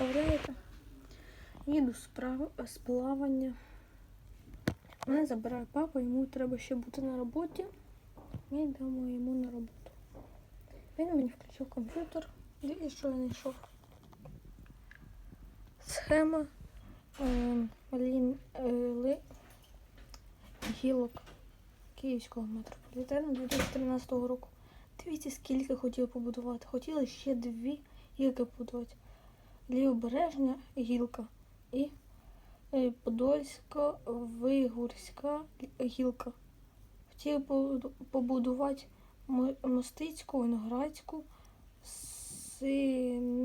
представляєте? Їду з, з плавання. Мене забирає папа, йому треба ще бути на роботі. Ми йдемо йому на роботу. Він мені включив комп'ютер. І що я знайшов? Схема е, лін, е, ли, гілок Київського метрополітену 2013 року. Дивіться, скільки хотіли побудувати. Хотіли ще дві гілки побудувати. Лівобережна гілка і е, Подольська Вигурська гілка. Хотіли побудувати Мостицьку, Виноградську, Синеозерну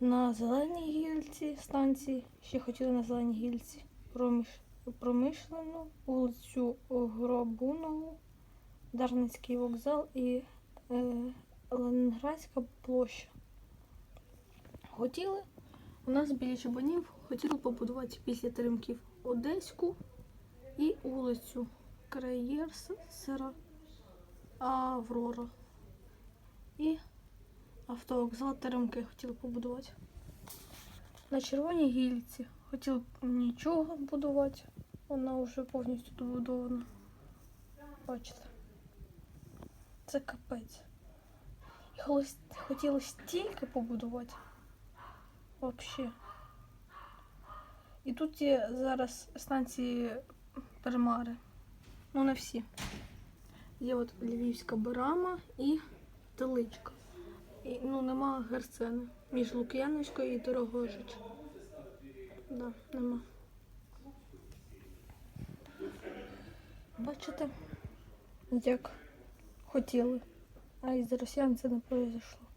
на зеленій гілці станції. Ще хотіли на зеленій гілці проміш... промишлену, вулицю Гробунову, Дарницький вокзал і е, Ленінградська площа. Хотіли у нас біля Чабанів хотіли побудувати після теремків Одеську і вулицю Краєрсера Аврора. І автовокзал Теремки хотіли побудувати. На червоній гільці хотіли нічого будувати. Вона вже повністю добудована. Бачите. Це капець. Холос- стільки побудувати. Вообще. І тут є зараз станції Перемари. Ну, не всі. Є от Львівська Барама і Теличка. І, ну, нема Герцени. Між Лук'яновською і Дорогожич. Да, нема. Бачите, як хотіли. А из росіян це не произошло.